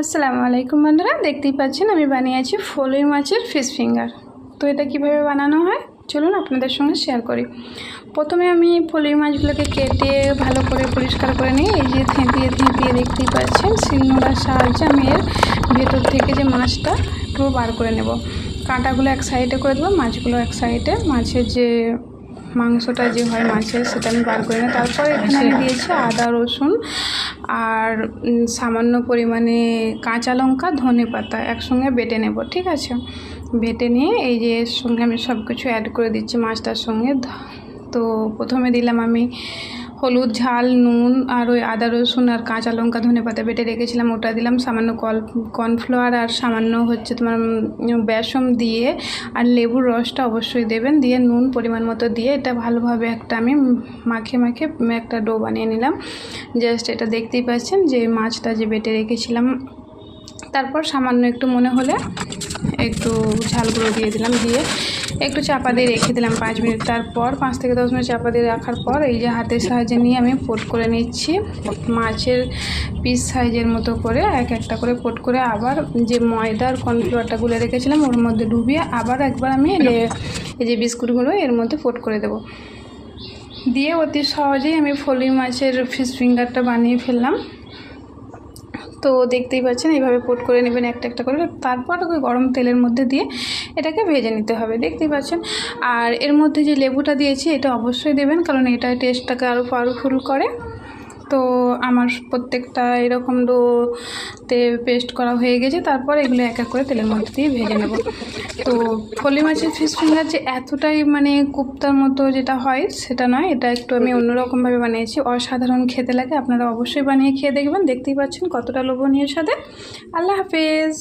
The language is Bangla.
আসসালামু আলাইকুম বন্ধুরা, দেখতেই পাচ্ছেন আমি বানিয়েছি ফলই মাছের ফিশ ফিঙ্গার। তো এটা কীভাবে বানানো হয়? চলুন আপনাদের সঙ্গে শেয়ার করি। প্রথমে আমি ফলই মাছগুলোকে কেটে ভালো করে পরিষ্কার করে নিই। এই যে থেঁতিয়ে থেঁতিয়ে দেখতেই পাচ্ছেন শিলনোড়ার সাহায্যে আমি এর ভেতর থেকে যে মাছটা, পুরো বার করে নেব। কাঁটাগুলো এক সাইডে করে দেবো, মাছগুলো এক সাইডে মাছের যে মাংসটা যে হয় মাছের, সেটা আমি বার করে না। তারপর এখানে আমি দিয়েছি আদা, রসুন আর সামান্য পরিমাণে কাঁচা লঙ্কা, ধনে পাতা একসঙ্গে বেটে নেব, ঠিক আছে? বেটে নিয়ে এই যে সঙ্গে আমি সব কিছু অ্যাড করে দিচ্ছি মাছটার সঙ্গে। তো প্রথমে দিলাম আমি হলুদ ঝাল, নুন আর ওই আদা, রসুন আর কাঁচা লঙ্কা, ধনে পাতা বেটে রেখেছিলাম, ওটা দিলাম। সামান্য কল কর্নফ্লাওয়ার আর সামান্য হচ্ছে তোমার বেসম দিয়ে আর লেবুর রসটা অবশ্যই দেবেন। দিয়ে নুন পরিমাণ মতো দিয়ে এটা ভালোভাবে একটা আমি মাখে মাখে একটা ডো বানিয়ে নিলাম। জাস্ট এটা দেখতেই পাচ্ছেন যে মাছটা যে বেটে রেখেছিলাম। তারপর সামান্য একটু মনে হলে একটু ঝালগুলো দিয়ে দিলাম, দিয়ে একটু চাপা দিয়ে রেখে দিলাম পাঁচ মিনিট। তারপর পাঁচ থেকে দশ মিনিট চাপা দিয়ে রাখার পর এই যে হাতের সাহায্যে নিয়ে আমি পোট করে নিচ্ছি। মাছের পিস সাইজের মতো করে এক একটা করে পোট করে আবার যে ময়দার কর্নফ্লাওয়ারটা গুলে রেখেছিলাম ওর মধ্যে ডুবিয়ে আবার একবার আমি এই যে বিস্কুটগুলো এর মধ্যে পোট করে দেবো। দিয়ে অতি সহজেই আমি ফলি মাছের ফিশ ফিঙ্গারটা বানিয়ে ফেললাম। তো দেখতেই পাচ্ছেন, এইভাবে পোট করে নেবেন একটা একটা করে। তারপর ওই গরম তেলের মধ্যে দিয়ে এটাকে ভেজে নিতে হবে, দেখতেই পাচ্ছেন। আর এর মধ্যে যে লেবুটা দিয়েছি, এটা অবশ্যই দেবেন, কারণ এটা টেস্টটাকে আরও পাওয়ারফুল করে। তো আমার প্রত্যেকটা এরকম ডোতে পেস্ট করা হয়ে গেছে, তারপর এগুলো এক এক করে তেলের মধ্যে দিয়ে ভেজে নেব। তো ফলি মাছের ফিশ ফিঙ্গার যে এতটাই মানে কুপ্তার মতো যেটা হয় সেটা নয়, এটা একটু আমি অন্যরকমভাবে বানিয়েছি। অসাধারণ খেতে লাগে, আপনারা অবশ্যই বানিয়ে খেয়ে দেখবেন, দেখতেই পাচ্ছেন কতটা লোভনীয় সাথে আল্লাহ হাফেজ।